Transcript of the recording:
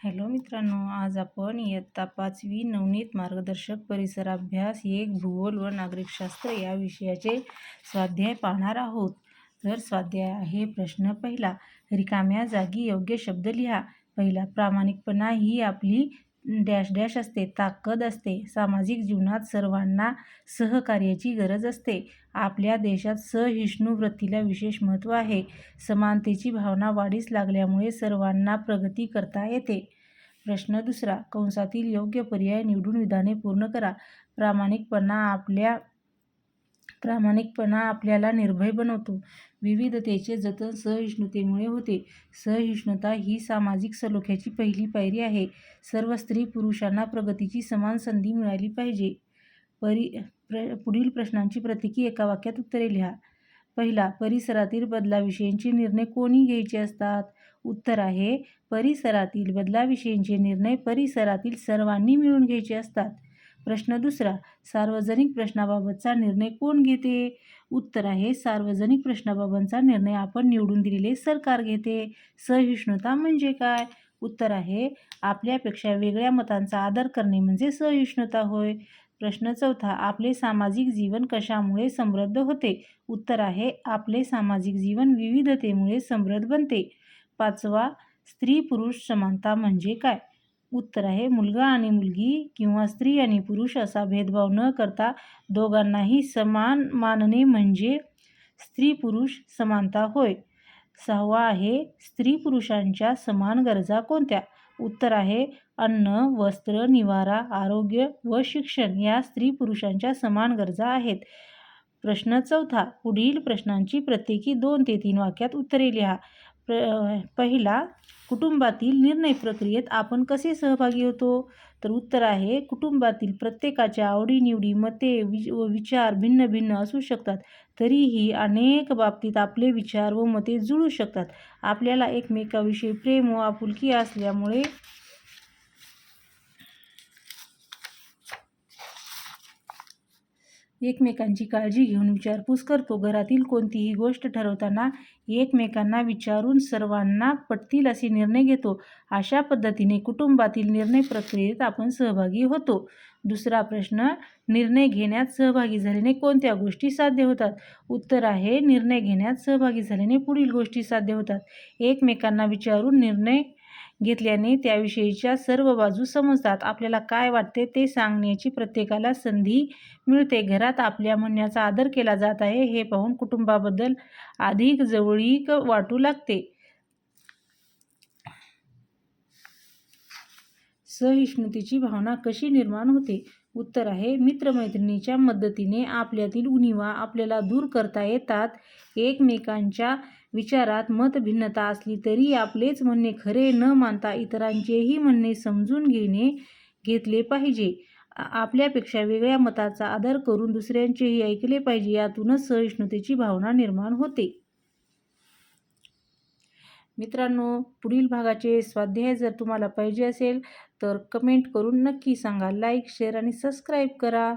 Hello मित्रांनो आज आपण इयत्ता पाचवी नवनीत मार्गदर्शक परिसर अभ्यास एक भूगोल व नागरिकशास्त्र या विषयाचे स्वाध्याय पाहणार आहोत. तर स्वाध्याय आहे प्रश्न पहिला. रिकाम्या जागी योग्य शब्द लिहा. पहिला प्रामाणिकपणा ही आपली डॅश डॅश असते ताकद असते. सामाजिक जीवनात सर्वांना सहकार्याची गरज असते. आपल्या देशात सहिष्णू वृत्तीला विशेष महत्त्व आहे. समानतेची भावना वाढीस लागल्यामुळे सर्वांना प्रगती करता येते. प्रश्न दुसरा कंसातील योग्य पर्याय निवडून विधाने पूर्ण करा. प्रामाणिकपणा आपल्या प्रामाणिकपणा आपल्याला निर्भय बनवतो. विविधतेचे जतन सहिष्णुतेमुळे होते. सहिष्णुता ही सामाजिक सलोख्याची पहिली पायरी आहे. सर्व स्त्री पुरुषांना प्रगतीची समान संधी मिळाली पाहिजे. परि प्र पुढील प्रश्नांची प्रत्येकी एका वाक्यात उत्तरे लिहा. पहिला परिसरातील बदलाविषयींचे निर्णय कोणी घ्यायचे असतात? उत्तर आहे परिसरातील बदलाविषयींचे निर्णय परिसरातील सर्वांनी मिळून घ्यायचे असतात. प्रश्न दुसरा सार्वजनिक प्रश्नाबाबतचा निर्णय कोण घेते? उत्तर आहे सार्वजनिक प्रश्नाबाबतचा निर्णय आपण निवडून दिलेले सरकार घेते. सहिष्णुता म्हणजे काय? उत्तर आहे आपल्यापेक्षा वेगळ्या मतांचा आदर करणे म्हणजे सहिष्णुता होय. प्रश्न चौथा आपले सामाजिक जीवन कशामुळे समृद्ध होते? उत्तर आहे आपले सामाजिक जीवन विविधतेमुळे समृद्ध बनते. पाचवा स्त्री पुरुष समानता म्हणजे काय? उत्तर आहे मुलगा आणि मुलगी किंवा स्त्री आणि पुरुष असा भेदभाव न करता दोघांनाही समान मानणे म्हणजे स्त्री पुरुष समानता होय. सहावा आहे स्त्री पुरुषांच्या समान गरजा कोणत्या? उत्तर आहे अन्न वस्त्र निवारा आरोग्य व शिक्षण या स्त्री पुरुषांच्या समान गरजा आहेत. प्रश्न चौथा पुढील प्रश्नांची प्रत्येकी दोन ते तीन वाक्यात उत्तरे लिहा. प्र पहिला कुटुंबातील निर्णय प्रक्रियेत आपण कसे सहभागी होतो? तर उत्तर आहे कुटुंबातील प्रत्येकाच्या आवडीनिवडी मते वि व विचार भिन्न भिन्न असू शकतात. तरीही अनेक बाबतीत आपले विचार व मते जुळू शकतात. आपल्याला एकमेकाविषयी प्रेम व आपुलकी असल्यामुळे एकमेकांची काळजी घेऊन विचारपूस करतो. घरातील कोणतीही गोष्ट ठरवताना एकमेकांना विचारून सर्वांना पटतील असे निर्णय घेतो. अशा पद्धतीने कुटुंबातील निर्णय प्रक्रियेत आपण सहभागी होतो. दुसरा प्रश्न निर्णय घेण्यात सहभागी झाल्याने कोणत्या गोष्टी साध्य होतात? उत्तर आहे निर्णय घेण्यात सहभागी झाल्याने पुढील गोष्टी साध्य होतात. एकमेकांना विचारून निर्णय घेतल्याने त्याविषयीच्या सर्व बाजू समजतात. आपल्याला काय वाटते ते सांगण्याची प्रत्येकाला संधी मिळते. घरात आपल्या म्हणण्याचा आदर केला जात आहे. हे पाहून कुटुंबाबद्दल अधिक जवळीक वाटू लागते. सहिष्णुतेची भावना कशी निर्माण होते? उत्तर आहे मित्रमैत्रिणीच्या मदतीने आपल्यातील उणीवा आपल्याला दूर करता येतात. एकमेकांच्या विचारात मतभिन्नता असली तरी आपलेच म्हणणे खरे न मानता इतरांचेही म्हणणे समजून घेणे घेतले पाहिजे. आपल्यापेक्षा वेगळ्या मताचा आदर करून दुसऱ्यांचेही ऐकले पाहिजे यातूनच सहिष्णुतेची भावना निर्माण होते. मित्रांनो पुढील भागाचे स्वाध्याय जर तुम्हाला पाहिजे असेल तर कमेंट करून नक्की सांगा. लाईक शेअर आणि सबस्क्राईब करा.